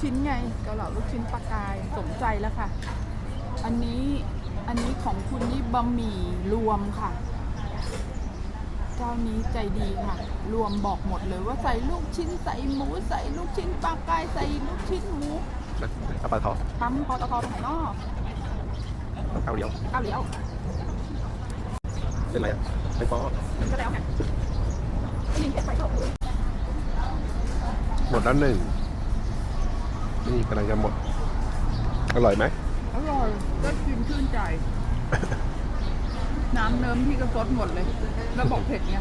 ชิ้นไงเกาเหลาลูกชิ้นปลากายสมใจแล้วค่ะ อันนี้อันนี้ของคุณนี่บะหมี่รวมค่ะเจ้านี้ใจดีค่ะ รวมบอกหมดเลยว่าใส่ลูกชิ้นใส่หมูใส่ลูกชิ้นปลากายใส่ลูกชิ้นหมูกระปาทอปั๊มปตทตรงไหนเนาะเกาเหลียวเก้าเหลียวเป็นไรอะไม่ปอก็แล้วไงไม่ยิงเผ็ดไปเถอะหมดแล้วหนึ่ง นี่กำลังจะหมด อร่อยไหมอร่อยก็กินชื่นใจ น้ำเนิ้มพี่ก็ซดหมดเลย แล้วบอกเผ็ดไง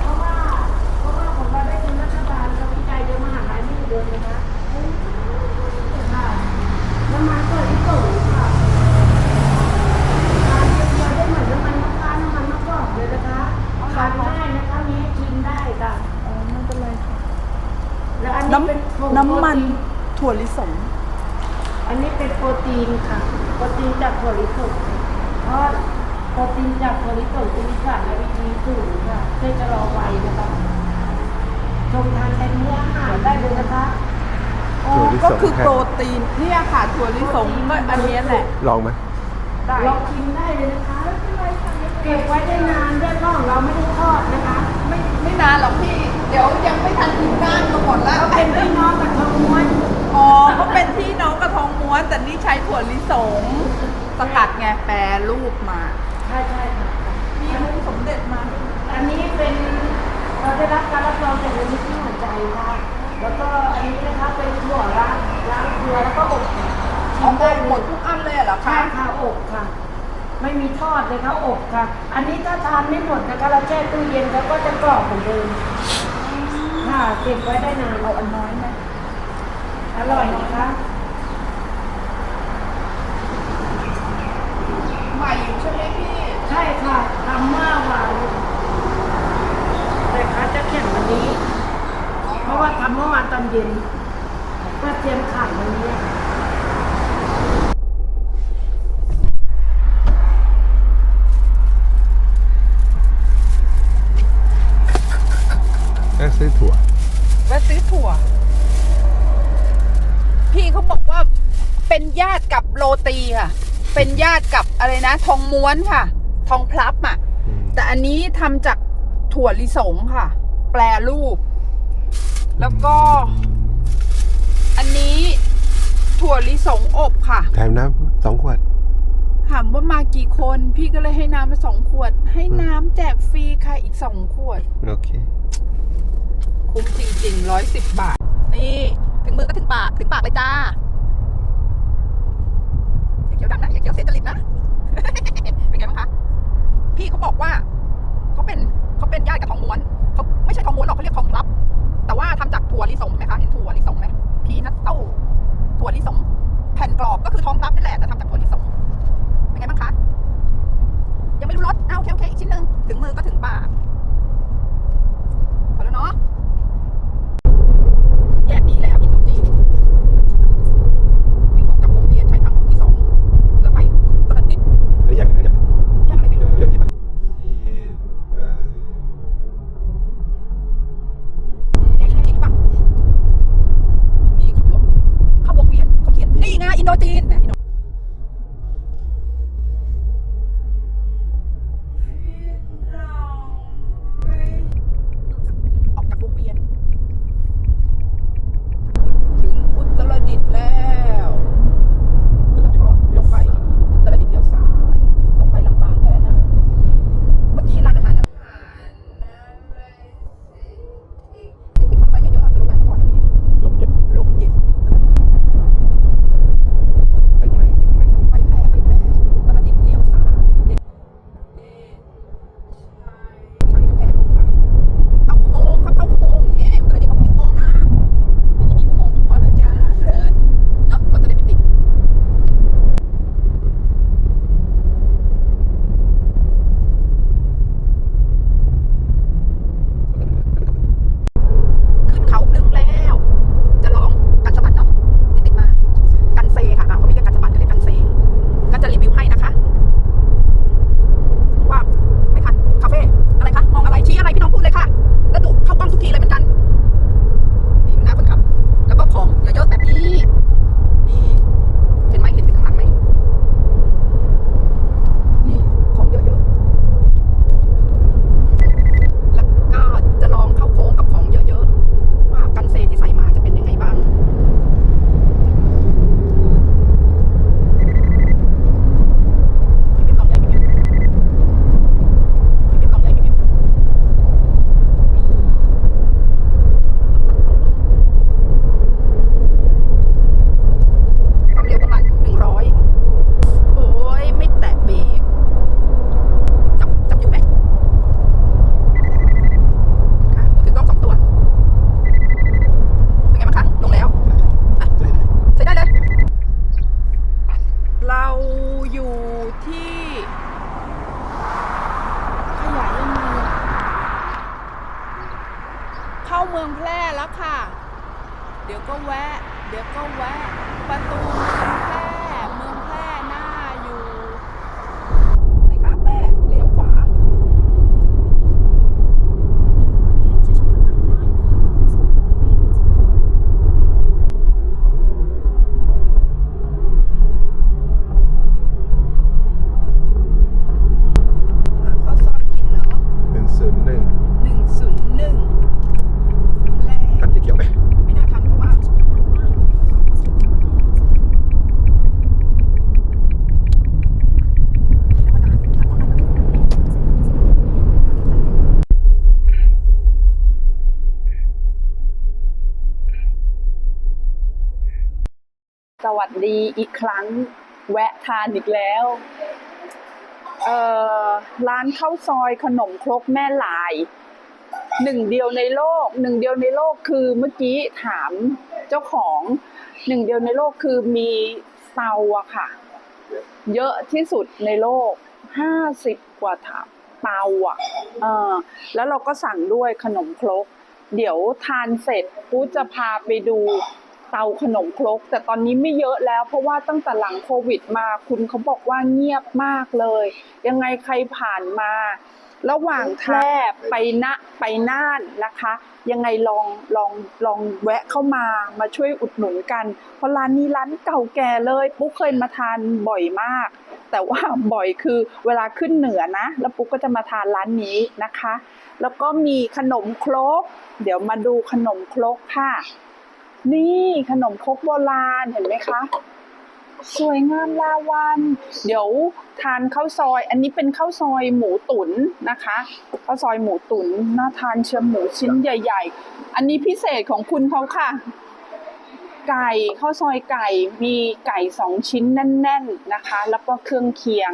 เพราะว่าผมมาได้ทุนรัฐบาลกับวิจัยเดินมหาลัยไม่เดินเลยนะค่ะน้ำมันก็ที่สูงค่ะทานเยอะๆได้เหมือนน้ำมันมะพร้าวน้ำมันมะกอกเลยนะคะทานได้นะคะมีให้ชิมได้ค่ะ อ๋อไม่เป็นไรค่ะ แล้วอันนี้ น้ เป็นผงำน้ำมัน โปรตี ถั่วลิสง อันนี้เป็นโปรตีนค่ะ โปรตีนจากถั่วลิสงเพราะโปรตีนจากถั่วลิสงจะมีสารและวิตามินสูงค่ะช่วยชะลอวัยนะคะชมทานเป็นมื้ออาหารได้เลยนะคะ อ๋อก็คือโปรตีนเนี่ยค่ะถั่วลิสงก็อันเนี้ยแหละ ลองไหมได้ลองชิมได้เลยนะคะเก็บไว้ได้นานด้วยเพราะของเราไม่ได้ทอดนะคะ ไม่ไม่นานหรอกพี่ เดี๋ยวยังไม่ทันถึงก้านก็หมดแล้วเราเป็นพี่น้องกับทองม้วนอ๋อก็เป็นพี่น้องกระทองม้วน แต่นี่ใช้ถั่วลิสงสกัดไงแปรรูปมา ใช่ใช่ค่ะมีมุ้งสมเด็จมา อันนี้เป็นเราได้รับการรับรองจากมูลนิธิหัวใจค่ะ แล้วก็อันนี้นะคะเป็นถั่วล้างล้างเกลือแล้วก็อบชิเอามหมได้ดเลหมดยทุกอันเลยเหรอใช่คะค่ะอบค่ะ ไม่มีทอดเลยค่ะอบค่ะ อันนี้ถ้าทานไม่หมดนะคะเราแช่ตู้เย็นแล้วก็จะกรอบเหมือนเดิมค่ะเก็บไว้ได้นานเอาอันน้อยไหมอร่อยนะคะใหม่อยู่ใช่ไหมพี่ ใช่ค่ะทำเมื่อวานแต่ค้าจะแข่งวันนี้ เพราะว่าทำเมื่ อวานตอนเย็นเพื่อเตรียมขายวันนี้แค่ซื้อถั่วแวะซื้อถั่ว พี่เขาบอกว่าเป็นญาติกับโรตีค่ะ เป็นญาติกับอะไรนะ ทองม้วนค่ะ ทองพลับอะอืมแต่อันนี้ทำจากถั่วลิสงค่ะ แปรรูป แล้วก็ อันนี้ถั่วลิสงอบค่ะ แถมน้ำสองขวด ถามว่ามากี่คน พี่ก็เลยให้น้ำมาสองขวด ให้น้ำแจกฟรีค่ะอีกสองขวด โอเค คุ้มจริงๆร้อยสิบบาท นี่ ถึงมือก็ถึงปาก ถึงปากเลยจ้า ลิสงแผ่นกรอบก็คือทองซับนั่นแหละแต่ทำจากถั่ว ก็แวะ เดี๋ยวก็แวะ ประตู อีกครั้ง แวะทานอีกแล้วเอ่อร้านข้าวซอยขนมครกแม่ลายหนึ่งเดียวในโลกหนึ่งเดียวในโลกคือเมื่อกี้ถามเจ้าของหนึ่งเดียวในโลกคือมีเตาอะค่ะ เยอะที่สุดในโลกห้าสิบกว่าถาเตาอะเออแล้วเราก็สั่งด้วยขนมครก เดี๋ยวทานเสร็จกูจะพาไปดู เตาขนมครก แต่ตอนนี้ไม่เยอะแล้ว เพราะว่าตั้งแต่หลังโควิดมาคุณเขาบอกว่าเงียบมากเลย ยังไงใครผ่านมา ระหว่างแพร่ไปนะไปน่านนะคะ ยังไงลองลองลองแวะเข้ามามาช่วยอุดหนุนกัน เพราะร้านนี้ร้านเก่าแก่เลยปุ๊กเคยมาทานบ่อยมาก แต่ว่าบ่อยคือเวลาขึ้นเหนือนะ แล้วปุ๊กก็จะมาทานร้านนี้นะคะ แล้วก็มีขนมครก เดี๋ยวมาดูขนมครกค่ะ นี่ขนมครกโบราณเห็นไหมคะสวยงามลาวัน เดี๋ยวทานข้าวซอย อันนี้เป็นข้าวซอยหมูตุ๋นนะคะข้าวซอยหมูตุ๋นน่าทานเชียวหมูชิ้นใหญ่ ๆ อันนี้พิเศษของคุณเขาค่ะ ไก่ข้าวซอยไก่มีไก่สองชิ้นแน่น ๆนะคะ แล้วก็เครื่องเคียง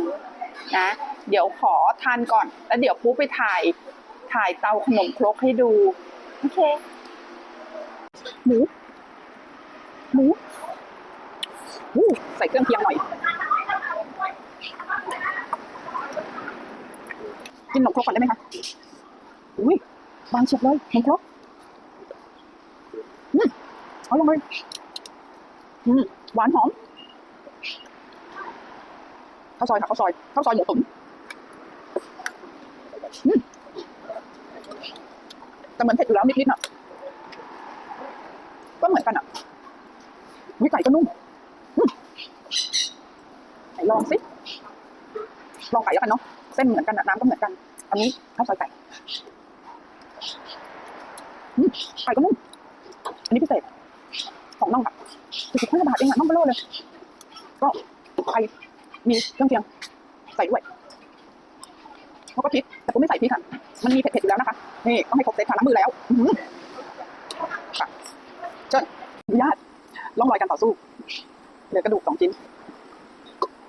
นะเดี๋ยวขอทานก่อน แล้วเดี๋ยวปุ๊บไปถ่ายถ่ายเตาขนมครกให้ดู โอเคหมู หมูใส่เครื่องเคียงหน่อย กินขนมครกก่อนได้ไหมคะ อุ้ยบางเฉียบเลยขนมครกอืมเอาลงเลยอืมหวานหอมข้าวซอยค่ะข้าวซอยข้าวซอยหมูตุ๋นอืมแต่เหมือนเผ็ดอยู่แล้วนิดๆน่ะก็เหมือนกันอะ วิไก่ก็นุ่มไหนลองสิ ลองไก่แล้วกันเนาะ เส้นเหมือนกันน้ำก็เหมือนกัน อันนี้ข้าวซอยไก่ไก่ก็นุ่ม อันนี้พิเศษของน่องค่ะสิบห้าบาทเองอะน่องเบลอเลย ก็ไก่มีเครื่องเคียงใส่ด้วยแล้วก็พริกแต่กูไม่ใส่พริกค่ะมันมีเผ็ดๆอยู่แล้วนะคะ นี่ต้องให้ครบเซตค่ะล้างมือแล้วค่ะเชิญอนุญาต ร่องรอยการต่อสู้เหลือกระดูกสองชิ้น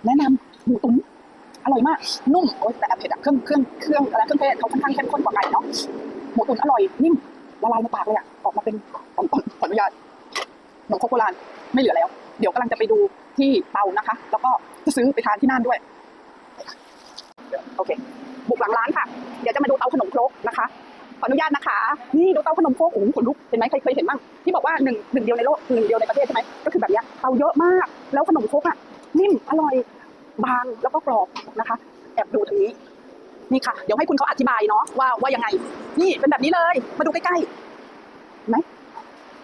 แนะนำหมูตุ๋นอร่อยมาก นุ่มโอ๊ยแต่เผ็ดอะเครื่องเครื่องเครื่องอะไรเครื่องเทศเขาค่อนข้างเข้มข้นกว่าไก่เนาะหมูตุ๋นอร่อยนิ่มละลายในปากเลยอะออกมาเป็นตอนๆขออนุญาตขนมคกโบราณไม่เหลือแล้ว เดี๋ยวกำลังจะไปดูที่เตานะคะ แล้วก็จะซื้อไปทานที่นั่นด้วยโอเคบุกหลังร้านค่ะ เดี๋ยวจะมาดูเตาขนมครกนะคะ ขออนุญาตนะคะ นี่ดูเตาขนมคกโอ้โหขนลุกเห็นไหมใครเคยเห็นบ้างที่บอกว่าหนึ่งหนึ่งเดียวในโลกหนึ่งเดียวในประเทศใช่ไหมก็คือแบบนี้เตาเยอะมาก แล้วขนมคกอะนิ่มอร่อยบางแล้วก็กรอบนะคะ แอบดูทางนี้ นี่ค่ะ เดี๋ยวให้คุณเขาอธิบายเนาะว่าว่ายังไง นี่เป็นแบบนี้เลย มาดูใกล้ๆเห็นไหม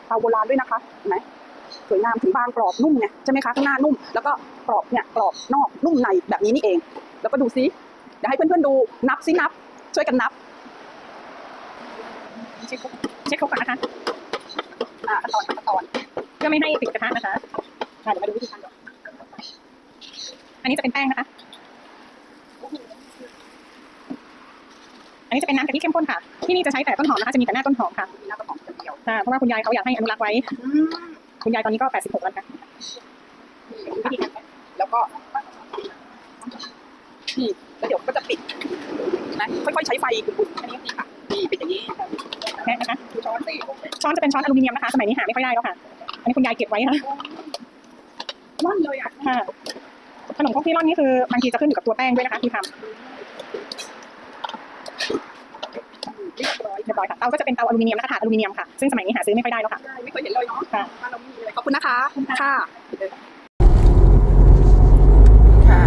เตาโบราณด้วยนะคะเห็นไหมสวยงามถึงบางกรอบนุ่มไงใช่ไหมคะข้างหน้านุ่ม แล้วก็กรอบเนี่ยกรอบนอกนุ่มในแบบนี้นี่เอง แล้วก็ดูซิเดี๋ยวให้เพื่อนๆดูนับซินับ ช่วยกันนับ เช็คครกเช็คครกก่อนนะคะอ่าขั้นตอนขั้นตอนเพื่อไม่ให้ติดกระทะนะคะอ่าเดี๋ยวมาดูวิธีการก่อนอันนี้จะเป็นแป้งนะคะ อันนี้จะเป็นน้ำกะทิเข้มข้นค่ะ ที่นี่จะใช้แต่ต้นหอมนะคะ จะมีแต่หน้าต้นหอมค่ะหน้าต้นหอมเดียวค่ะเพราะว่าคุณยายเขาอยากให้อนุรักษ์ไว้ คุณยายตอนนี้ก็ 86 แล้วค่ะวิธีการแล้วก็นี่แล้วเดี๋ยวก็จะปิดนะ ค่อยๆใช้ไฟอุ่นๆอันนี้นี่ค่ะ นี่เป็นอย่างนี้แค่นะคะช้อนสิช้อนจะเป็นช้อนอลูมิเนียมนะคะ สมัยนี้หาไม่ค่อยได้แล้วค่ะ อันนี้คุณยายเก็บไว้ค่ะร่อนเลยอะค่ะขนมครกที่ร่อนนี่คือบางทีจะขึ้นอยู่กับตัวแป้งด้วยนะคะที่ทำเรียบร้อยเรียบร้อยค่ะเตาก็จะเป็นเตาอลูมิเนียมนะคะถ่านอลูมิเนียมค่ะ ซึ่งสมัยนี้หาซื้อไม่ค่อยได้แล้วค่ะใช่ไม่เคยเห็นเลยเนาะค่ะบ้านเราไม่มีเลยขอบคุณนะคะ ค่ะค่ะ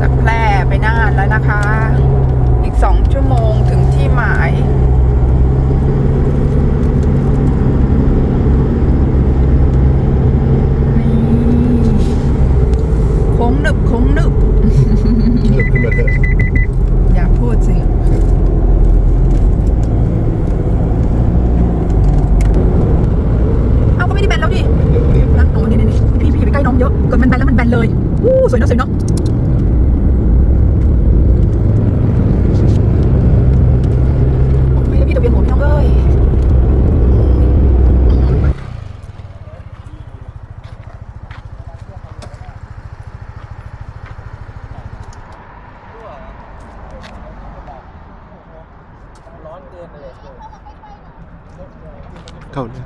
จากแพร่ไปน่านแล้วนะคะ อีกสองชั่วโมงถึงที่หมาย นี่โค้งหนึบโค้งหนึบ หลุดขึ้นมาเถอะ อย่าพูดสิ เอาก็ไม่ได้แบนแล้วดิ เดี๋ยวเรียน นะโอ้นี่นี่พี่พี่ไปใกล้น้องเยอะเกิดมันแบนแล้วมันแบนเลย อู้สวยเนาะสวยเนาะโอ้ยพี่ตะเวียนหัวพี่น้องเอ้ย เข้าเลย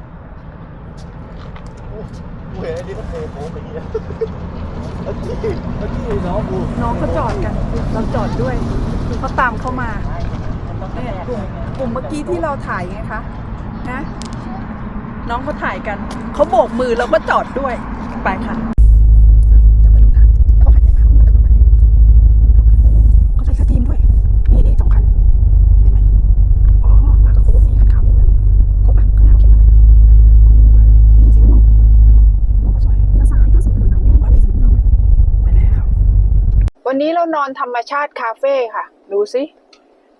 น้องเขาจอดกัน เราจอดด้วยเขาตามเข้ามาเนี่ยกลุ่มกลุ่มเมื่อกี้ที่เราถ่ายไงคะ นะ น้องเขาถ่ายกัน เขาโบกมือเราก็จอดด้วย ไปค่ะ เขาใส่สตรีมด้วย นี่นี่สองคันเห็นไหมอ๋อมากับโค้ดนี่คันขาวนี่นะโค้ดแบบข้างหน้าเขียนอะไรนี่สีม่วงม่วงก็สวยแล้วซ้ายก็สวยเหมือนกันนี่ว่าไม่สวยเนาะไปแล้ว วันนี้เรานอนธรรมชาติคาเฟ่ค่ะ ดูสิ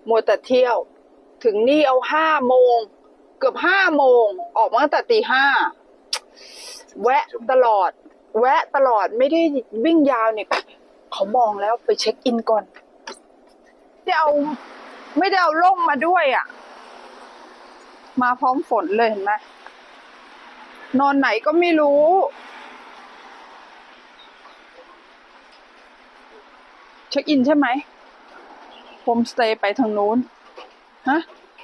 มัวแต่เที่ยว ถึงนี่เอาห้าโมง เกือบห้าโมง ออกมาตั้งแต่ตีห้าแวะตลอด แวะตลอดไม่ได้วิ่งยาวเนี่ยเขามองแล้วไปเช็คอินก่อนไม่ได้เอา ไม่ได้เอาร่มมาด้วยอะ มาพร้อมฝนเลยเห็นไหมนอนไหนก็ไม่รู้ ช็คอินใช่ไหมโฮมสเตย์ไปทางนู้นฮะ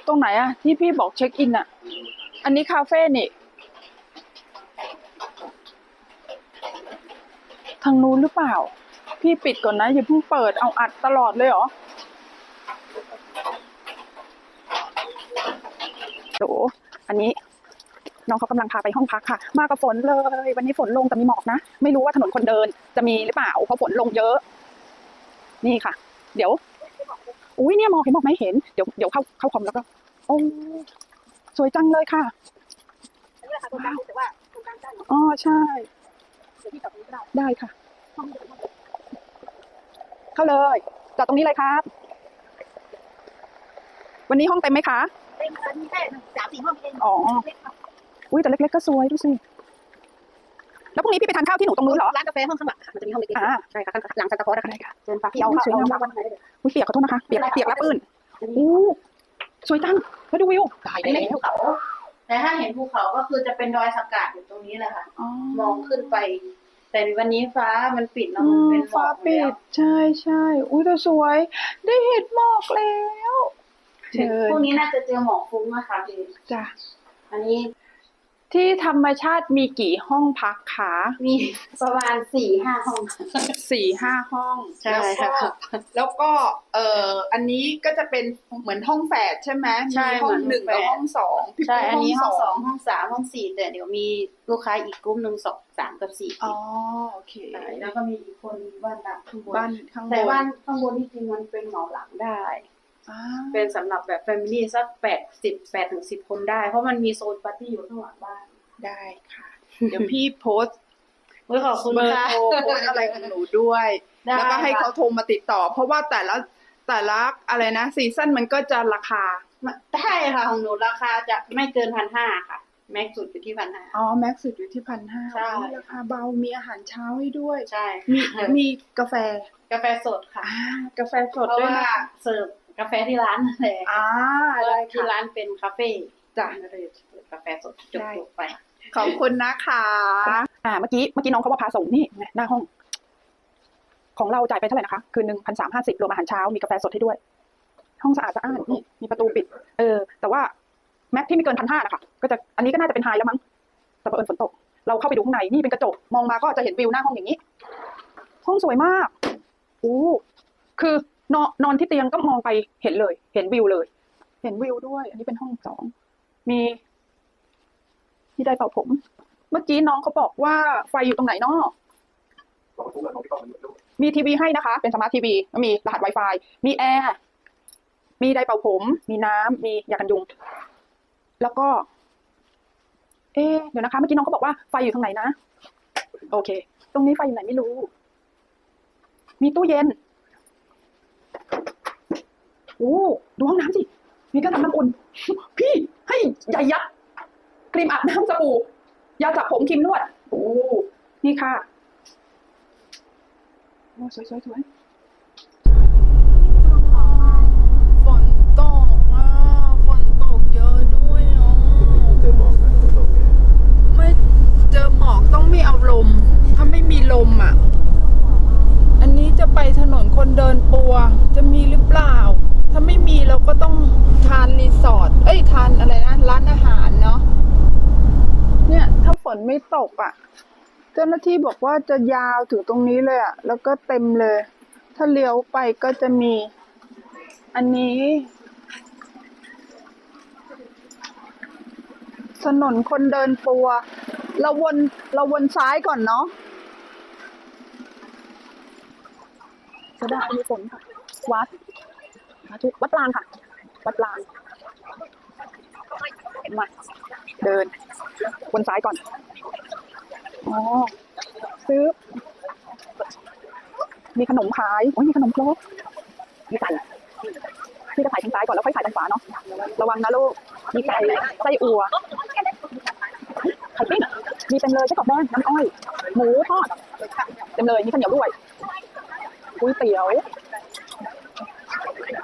ตรงไหนอะที่พี่บอกเช็คอินอะอันนี้คาเฟ่นี่ ทางนู้นหรือเปล่า พี่ปิดก่อนนะ อย่าเพิ่งเปิดเอาอัดตลอดเลยเหรอโหอันนี้น้องเขากำลังพาไปห้องพักค่ะ มากับฝนเลย วันนี้ฝนลงแต่มีหมอกนะ ไม่รู้ว่าถนนคนเดินจะมีหรือเปล่าเพราะฝนลงเยอะ นี่ค่ะ เดี๋ยวอุ้ยเนี่ยมองเห็นมองไม่เห็นเดี๋ยวเดี๋ยวเข้าเข้าคอมแล้วก็โอ้สวยจังเลยค่ะอ๋อใช่ได้ค่ะ เข้าเลยจอดตรงนี้เลยครับ วันนี้ห้องเต็มไหมคะเป็นอันนี้แค่สามสี่ห้องเองอ๋ออุ้ยแต่เล็กๆก็สวยดูสิ แล้วพรุ่งนี้พี่ไปทานข้าวที่หนูตรงนู้นเหรอ ร้านกาแฟห้องข้างหลังค่ะมันจะมีห้องเล็กอ่า ๆใช่ค่ะข้างหลังซันตาคลอสนะคะเชิญฝากพี่เอาสวยงาม เอาวันไหนเลยอุ้ยเปียกขอโทษนะคะ เปียกเปียกแล้วปื้นอู้สวยจังมาดูวิวตายไม่แล้เห็นวภูเขา แต่ถ้าเห็นภูเขาก็คือจะเป็นดอยสกาดอยู่ตรงนี้แหละค่ะ อ๋อมองขึ้นไป แต่วันนี้ฟ้ามันปิดแล้วอืมันมเป็นหมฟ้าอกปิแล้วดใช่ใช่อุ้ยแต่สวย ได้เห็นหมอกแล้ว เชิญพวกนี้น่าจะเจอหมอกฟุ้งนะคะพี่จ้ะ อันนี้ ที่ธรรมชาติมีกี่ห้องพักคะมีประมาณสี่ห้าห้องสี่ห้าห้องใช่แล้วก็ค่ะแล้วก็เอ่ออันนี้ก็จะเป็นเหมือนห้องแฝดใช่ไหมใช่มีห้องเหมือนหนึ่งแฝดกับห้องสองพี่ใช่ปุ๊อันนี้ห้องสองห้องสามห้องสี่แต่เดี๋ยวมีลูกค้าอีกกลุ่มหนึ่งสองสามกับสี่อ๋อโอเคใช่แล้วก็มีอีกคนบ้านดักข้างบนบ้านข้างบนแต่บ้านข้างบนที่จริงมันเป็นเหมาหลังได้อ่า เป็นสำหรับแบบแฟมิลี่สักแปดสิบแปดถึงสิบคนได้ เพราะมันมีโซนปาร์ตี้อยู่ข้างหลังบ้านได้ค่ะ เดี๋ยวพี่โพสต์เฮ้ยขอบคุณเบอร์ค่ะโทรโพสต์อะไรของหนูด้วยได้แล้วก็ให้ค่ะเขาโทรมาติดต่อ เพราะว่าแต่ละแต่ละอะไรนะซีซั่นมันก็จะราคาใช่ค่ะของหนูราคาจะไม่เกินพันห้าค่ะ แม็กซ์สุดอยู่ที่พันห้าอ๋อแม็กซ์สุดอยู่ที่พันห้าใช่ราคาเบามีอาหารเช้าให้ด้วยใช่มีมีกาแฟกาแฟสดค่ะอ่ากาแฟสดเพราะด้วยว่านะเสิร์ฟ กาแฟที่ร้านนั่นแหละอ่าเพราะได้ว่าที่ค่ะร้านเป็นคาเฟ่จ้ะก็เลยเสิร์ฟกาแฟสดจได้บๆไป ขอบคุณนะคะ อ่า เมื่อกี้ เมื่อกี้น้องเขาว่าพาส่งนี่ไงหน้าห้อง ของเราจ่ายไปเท่าไหร่นะคะ คืนหนึ่งพันสามห้าสิบรวมอาหารเช้า มีกาแฟสดให้ด้วย ห้องสะอาดสะอ้านนี่ มีประตูปิด เออ แต่ว่าแม็กที่ไม่เกินพันห้านะคะ ก็จะ อันนี้ก็น่าจะเป็นไฮแล้วมั้ง แต่เผอิญฝนตก เราเข้าไปดูข้างใน นี่เป็นกระจก มองมาก็จะเห็นวิวหน้าห้องอย่างนี้ ห้องสวยมากอู้คือ นอนนอนที่เตียงก็มองไปเห็นเลย เห็นวิวเลย เห็นวิวด้วย อันนี้เป็นห้องสอง มีมีไดร์เป่าผม เมื่อกี้น้องเขาบอกว่าไฟอยู่ตรงไหนเนาะมีทีวีให้นะคะ เป็นสมาร์ททีวีมีรหัส Wi-Fi มีแอร์ มีไดร์เป่าผม มีน้ำ มียากันยุง แล้วก็ เอ๊เดี๋ยวนะคะ เมื่อกี้น้องเขาบอกว่าไฟอยู่ตรงไหนนะ โอเค ตรงนี้ไฟอยู่ไหนไม่รู้ มีตู้เย็น โอ้ดูห้องน้ำสิ มีเครื่องทำน้ำอุ่น พี่ให้ใหญ่ยักษ์ครีมอาบน้ำสบู่ยาจับผมครีมนวด โอ้ นี่ค่ะ โอ้สวยสวยสวยฝนตกอะฝนตกเยอะด้วยอะเจอหมอกนะตกเนี่ยไม่เจอหมอกต้องไม่เอาลม ถ้าไม่มีลมอะ อันนี้จะไปถนนคนเดินปัว จะมีหรือเปล่า ถ้าไม่มีเราก็ต้องทานรีสอร์ท เอ้ยทานอะไรนะ ร้านอาหารเนาะ เนี่ย ถ้าฝนไม่ตกอะ เจ้าหน้าที่บอกว่าจะยาวถึงตรงนี้เลยอะ แล้วก็เต็มเลย ถ้าเลี้ยวไปก็จะมี อันนี้ ถนนคนเดินปัว เราวนเราวนซ้ายก่อนเนาะจะได้มีฝนค่ะวัดสาธุวัดปลางค่ะ วัดปลางเห็นไหมเดินวนซ้ายก่อน อ๋อ ซื้อ มีขนมขาย โอ้ยมีขนมครกมีไก่พี่จะถ่ายทางซ้ายก่อนแล้วค่อยถ่ายทางขวาเนาะ ระวังนะลูก มีไก่ไส้อั่วไข่ปิ้ง มีเต็มเลยไส้กรอกแดงน้ำอ้อย หมูทอดเต็มเลย มีข้าวเหนียวด้วยก๋วยเตี๋ยว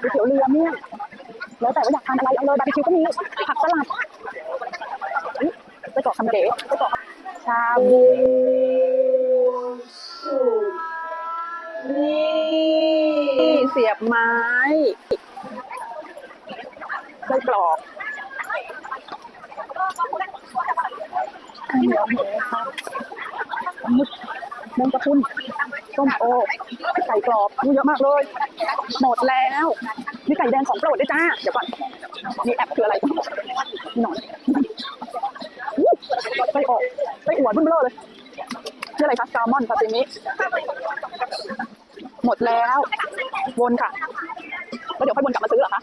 เตี๋ยวเรือเนี่ยแล้วแต่ว่าอยากทานอะไรเอาเลยบาร์บีคิวก็มีผักสลัดไปเกรอกคำเก๋ไปเกรอกชาบูนี่เสียบไม้ไส้กรอกข้าวเหนียวมูครับมึกแมงกะพรุนส้มโอ ก่กรอบมีเยอะมากเลย หมดแล้วมีไก่แดงของโปรดด้วยจ้า เดี๋ยวก่อนมีแอปคืออะไรนี่หน่อยไส้ออกไส้อั่วรุ่นเบลอเลยนี่ออะไรคะแซลมอนซาซิมิหมดแล้ว วนค่ะแล้วเดี๋ยวค่อยวนกลับมาซื้อเหรอคะ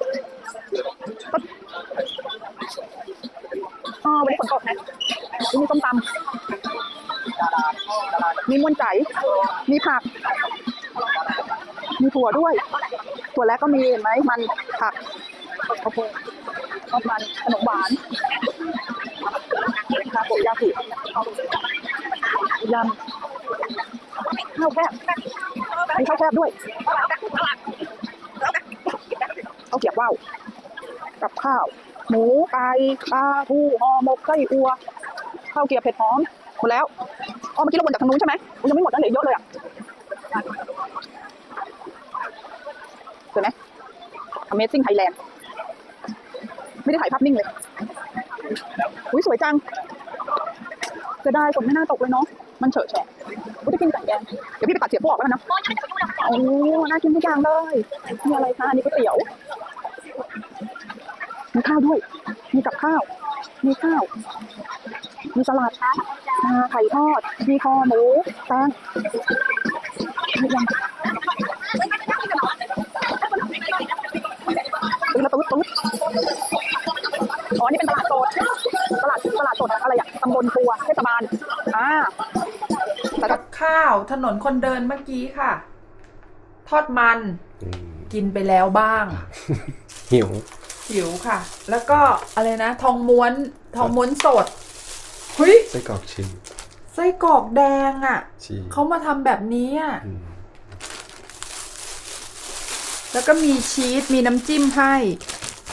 อ๋อวันนี้ฝนตกนะมีส้มตำมีมวนใจ มีผัก วด้วยถั่วแล้วก็มีเห็นไหมมันผักโอเคทอดมันขนมหวานคาโกยากิยำข้าวแคบมีข้าวแคบด้วยข้าวเกรียบว่าวกับข้าว หมูไก่ปลาทูห่อหมกไส้อัวข้าวเกรียบเผ็ดหอมหมดแล้วอ๋อเมื่อกี้เราวนจากทางนู้นใช่ไหมยังไม่หมดนะเหลือเยอะเลยไหม Amazing Thailand ไม่ได้ถ่ายภาพนิ่งเลย อุ้ยสวยจัง จะได้ฝนไม่น่าตกเลยเนาะ มันเฉอะแฉะอุ้ยจะกินไก่แดงเดี๋ยวพี่ไปตัดเสียบพวกออกแล้วกันนะโอ้น่ากินทุกอย่างเลยมีอะไรคะอันนี้ก๋วยเตี๋ยวมีข้าวด้วย มีกับข้าว มีข้าว มีสลัดอ่าไข่ทอด มีคอหมูแป้งมียำ ตื้อละตื้อตื้ออ๋อนี่เป็นตลาดสดตลาดตลาดสดอะไรอะตำบลปัวเทศบาลอ่ากับข้าวถนนคนเดินเมื่อกี้ค่ะ ทอดมันอืมกินไปแล้วบ้าง หิว หิวค่ะ แล้วก็อะไรนะ ทองม้วน ทองม้วนสดเฮ้ยไส้กรอกชีสไส้กรอกแดงอะ่ะชีสเขามาทำแบบนี้อะอืม แล้วก็มีชีส มีน้ำจิ้มให้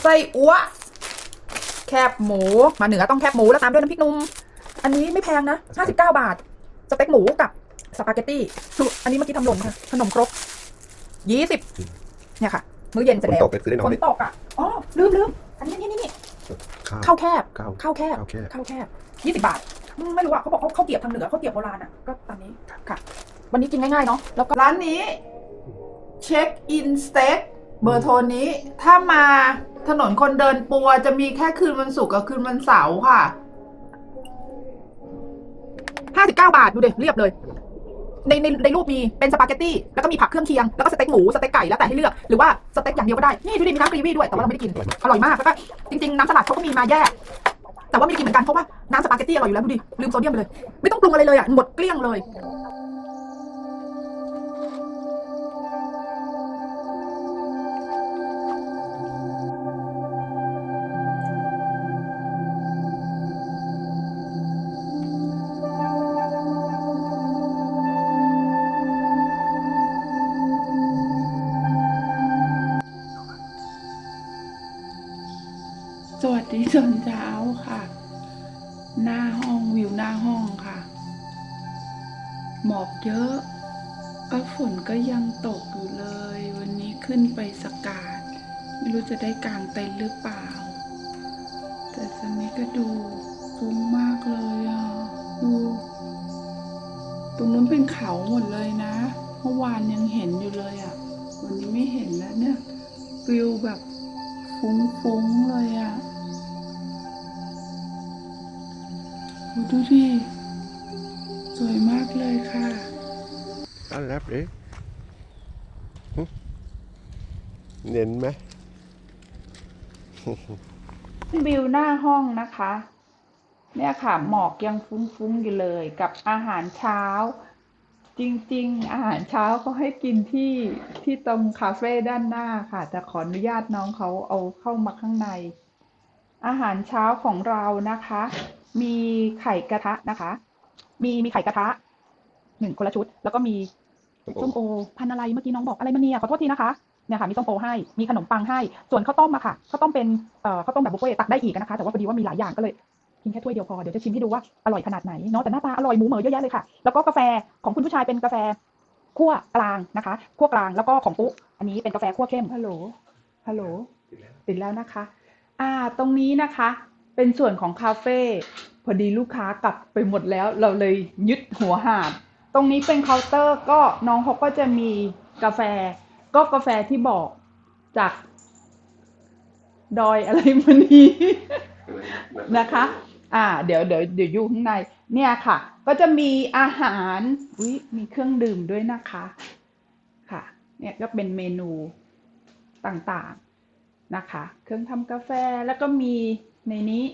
ไส้อั่วแคบหมู มาเหนือต้องแคบหมูแล้วตามด้วยน้ำพริกหนุ่ม อันนี้ไม่แพงนะ 59 บาท สเต็กหมูกับสปาเกตตี้ อันนี้เมื่อกี้ทำหล่นค่ะ ขนมครก20เนี่ยค่ะ มื้อเย็นเสร็จฝนแล้วตกไปซื้อได้หน่ฝอนยตกอะ อ๋อ ลืมลืมอันนี้นี่นี่นี่ข้าวข้าวแคบข้าวข้าวแคบข้าวแคบข้าวแคบยี่สิบาทอืมไม่รู้อะเขาบอกเขาข้าวเกรียบทางเหนือข้าวเกรียบโบราณอะ ก็ตามนี้ ค่ะ วันนี้กินง่ายๆเนาะ แล้วก็ร้านนี้ เช็คอินสเต็กเบอร์โทรนี้ ถ้ามาถนนคนเดินปัวจะมีแค่คืนวันศุกร์กับคืนวันเสาร์ค่ะห้าสิบเก้าบาท ดูเด็เรียบเลย ในในในรูปมีเป็นสปาเกตตี้ แล้วก็มีผักเครื่องเคียง แล้วก็สเต็กหมู สเต็กไก่ แล้วแต่ให้เลือก หรือว่าสเต็กอย่างเดียวก็ได้ นี่ดูดิมีน้ำกรีวี่ด้วย แต่ว่าเราไม่ได้กิน อร่อยมาก แล้วก็จริง ๆ น้ำสลัดเขาก็มีมาแยก แต่ว่าไม่ได้กินเหมือนกัน เพราะว่าน้ำสปาเกตตี้อร่อยอยู่แล้วดูดิ ลืมโซเดียมไปเลย ไม่ต้องปรุงอะไรเลยอะ หมดเกลี้ยงเลย หมอกเยอะก็ฝนก็ยังตกอยู่เลย วันนี้ขึ้นไปสกาดไม่รู้จะได้กางเต็นท์หรือเปล่า แต่สันนี้ก็ดูฟุ้งมากเลยอะ ดู ตรงนู้นเป็นเขาหมดเลยนะ เมื่อวานยังเห็นอยู่เลยอะ วันนี้ไม่เห็นแล้วเนี่ยฟิลแบบฟุ้งๆเลยอะดูดิสวยมาก เลยค่ะต้อนรับเอ๊ะหึเน้นไหมวิวหน้าห้องนะคะ เนี่ยค่ะ หมอกยังฟุ้งๆอยู่เลย กับอาหารเช้า จริงๆ อาหารเช้าเขาให้กินที่ที่ตรงคาเฟ่ด้านหน้าค่ะ แต่ขออนุญาตน้องเขาเอาเข้ามาข้างใน อาหารเช้าของเรานะคะ มีไข่กระทะนะคะ มีมีไข่กระทะ หนึ่งคนละชุด แล้วก็มีส้มโอพันธุ์อะไรเมื่อกี้น้องบอกอะไรมันเนี่ยขอโทษทีนะคะเนี่ยค่ะมีส้มโอให้มีขนมปังให้ ส่วนข้าวต้มอะค่ะข้าวต้มเป็นเอ่อข้าวต้มแบบบุฟเฟ่ต์ตักได้อีกนะคะแต่ว่าพอดีว่ามีหลายอย่างก็เลยกินแค่ถ้วยเดียวพอเดี๋ยวจะชิมให้ดูว่าอร่อยขนาดไหนเนาะแต่หน้าตาอร่อยหมูเหมอเยอะแยะเลยค่ะ แล้วก็กาแฟของคุณผู้ชายเป็นกาแฟคั่วกลางนะคะคั่วกลางแล้วก็ของปุ๊อันนี้เป็นกาแฟคั่วเข้มฮัลโหลฮัลโหลติดแล้วนะคะ อ่าตรงนี้นะคะ เป็นส่วนของคาเฟ่พอดีลูกค้ากลับไปหมดแล้วเราเลยยึดหัวหาด ตรงนี้เป็นเคาน์เตอร์ก็น้องเขาก็จะมีกาแฟ ก็กาแฟที่บอกจาก ดอยอะไรมานี้นะคะ อ่า เดี๋ยวเดี๋ยวเดี๋ยวอยู่ข้างใน เนี่ยค่ะ ก็จะมีอาหารอุ้ยมีเครื่องดื่มด้วยนะคะ ค่ะ เนี่ยก็เป็นเมนูต่างๆนะคะ เครื่องทำกาแฟแล้วก็มีในนี้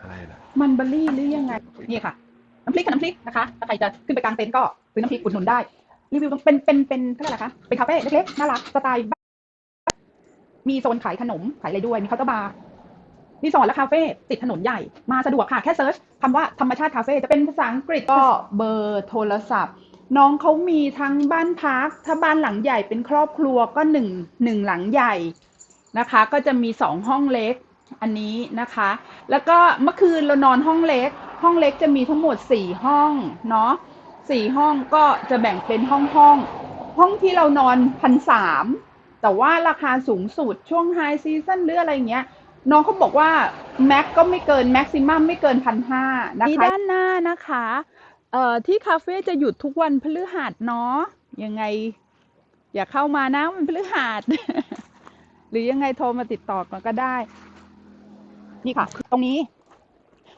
อะไรล่ะ มันเบอร์รี่หรือยังไงนี่ค่ะน้ำพริกค่ะน้ำพริกนะคะถ้าใครจะขึ้นไปกลางเต็นท์ก็ซื้อน้ำพริกอุดหนุนได้รีวิวเป็นเป็นเป็นเท่าไหร่ล่ะคะเป็นคาเฟ่เล็กๆน่ารักสไตล์บ้านมีโซนขายขนมขายอะไรด้วยมีเคาน์เตอร์บาร์รีสอร์ทและคาเฟ่ติดถนนใหญ่มาสะดวกค่ะ แค่เซิร์ชคำว่าธรรมชาติคาเฟ่จะเป็นภาษาอังกฤษก็เบอร์โทรศัพท์ น้องเขามีทั้งบ้านพัก ถ้าบ้านหลังใหญ่เป็นครอบครัวก็หนึ่งหนึ่งหลังใหญ่นะคะ ก็จะมีสองห้องเล็ก อันนี้นะคะ แล้วก็เมื่อคืนเรานอนห้องเล็ก ห้องเล็กจะมีทั้งหมดสี่ห้องเนาะสี่ห้องก็จะแบ่งเป็นห้องห้อง ห้องที่เรานอนพันสามแต่ว่าราคาสูงสุดช่วงไฮซีซันหรืออะไรเงี้ยน้องเขาบอกว่าแม็กก็ไม่เกินแม็กซิมัมไม่เกินพันห้านะคะด้านหน้านะคะเอ่อที่คาเฟ่จะหยุดทุกวันพฤหัสเนาะยังไง อย่าเข้ามานะมันพฤหัสหรือยังไงโทรมาติดต่อกันก็ได้ นี่ค่ะ ตรงนี้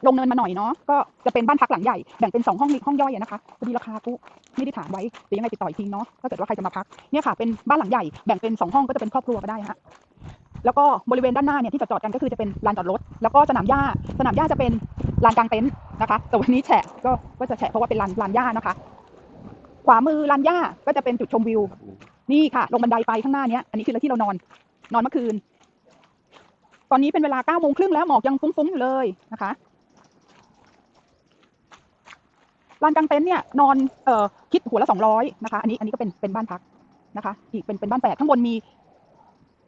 ลงเนินมาหน่อยเนาะก็จะเป็นบ้านพักหลังใหญ่แบ่งเป็นสองห้องห้องย่อยนะคะพอดีราคากูไม่ได้ถามไว้เดี๋ยวยังไงติดต่ออีกทีเนาะถ้าเกิดว่าใครจะมาพักเนี่ยค่ะเป็นบ้านหลังใหญ่แบ่งเป็นสองห้องก็จะเป็นครอบครัวก็ได้ฮะแล้วก็บริเวณด้านหน้าเนี่ยที่จอดกันก็คือจะเป็นลานจอดรถ แล้วก็สนามหญ้า สนามหญ้าจะเป็นลานกลางเต็นท์นะคะ แต่วันนี้แฉะก็ก็จะแฉะเพราะว่าเป็นลานลานหญ้านะคะ ขวามือลานหญ้าก็จะเป็นจุดชมวิว นี่ค่ะ ลงบันไดไปข้างหน้าเนี้ยอันนี้คือที่เรานอน นอนเมื่อคืน ตอนนี้เป็นเวลาเก้าโมงครึ่งแล้วหมอกยังฟุ้งๆอยู่เลยนะคะลานกลางเต็นท์เนี่ยนอนเอ่อคิดหัวละสองร้อยนะคะ อันนี้อันนี้ก็เป็นเป็นบ้านพักนะคะ อีกเป็นเป็นบ้านแปดข้างบนมี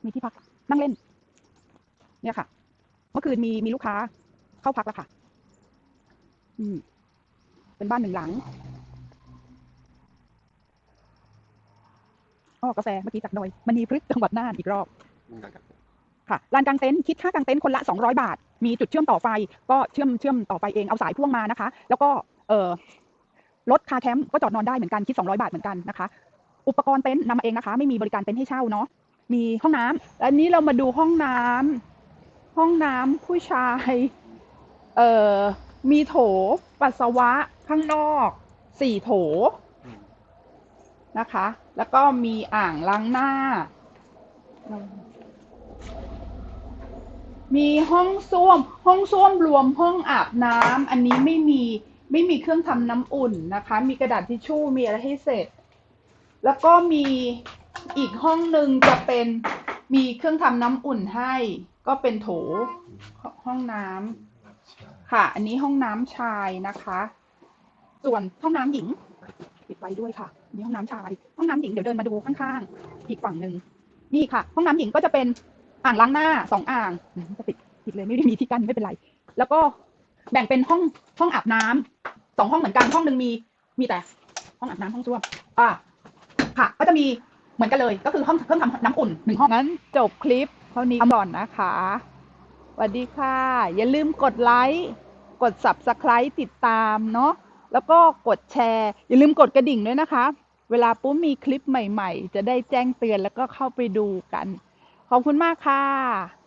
มีที่พักนั่งเล่น เนี่ยค่ะ เมื่อคืนมีมีลูกค้าเข้าพักแล้วค่ะ อืม เป็นบ้านหนึ่งหลังอ๋อกาแฟเมื่อกี้จากดอยมณีพฤกษ์จังหวัดน่านอีกรอบ ค่ะลานกลางเต็นท์คิดค่ากางเต็นท์คนละ 200 บาท มีจุดเชื่อมต่อไฟ ก็เชื่อมเชื่อมต่อไฟเองเอาสายพ่วงมานะคะ แล้วก็เออรถคาร์แคมป์ก็จอดนอนได้เหมือนกันคิด 200 บาทเหมือนกันนะคะ อุปกรณ์เต็นท์นำมาเองนะคะ ไม่มีบริการเต็นท์ให้เช่าเนาะมีห้องน้ำอันนี้เรามาดูห้องน้ำห้องน้ำผู้ชายเอ่อมีโถปัสสาวะข้างนอกสี่โถนะคะ แล้วก็มีอ่างล้างหน้า มีห้องส้วม ห้องส้วมรวมห้องอาบน้ำอันนี้ไม่มีไม่มีเครื่องทำน้ำอุ่นนะคะ มีกระดาษทิชชู่มีอะไรให้เสร็จ แล้วก็มีอีกห้องหนึ่งจะเป็นมีเครื่องทำน้ำอุ่นให้ ก็เป็นโถห้องน้ำค่ะ อันนี้ห้องน้ำชายนะคะ ส่วนห้องน้ำหญิงปิดไว้ด้วยค่ะนี่ห้องน้ำชาย ห้องน้ำหญิงเดี๋ยวเดินมาดูข้างๆอีกฝั่งหนึ่งนี่ค่ะ ห้องน้ำหญิงก็จะเป็น อ่างล้างหน้าสองอ่างจะปิดปิดเลยไม่ได้มีที่กั้นไม่เป็นไร แล้วก็แบ่งเป็นห้องห้องอาบน้ำสองห้องเหมือนกันห้องหนึ่งมีมีแต่ห้องอาบน้ำห้องส้วมอ่าค่ะ ก็จะมีเหมือนกันเลย ก็คือห้องเครื่องทำน้ำอุ่นหนึ่งห้องงั้นจบคลิปเท่านี้ก่อนนะคะสวัสดีค่ะ อย่าลืมกดไลค์กด subscribe ติดตามเนาะแล้วก็กดแชร์ อย่าลืมกดกระดิ่งด้วยนะคะ เวลาปุ๊บมีคลิปใหม่ ๆ จะได้แจ้งเตือนแล้วก็เข้าไปดูกัน ขอบคุณมากค่ะ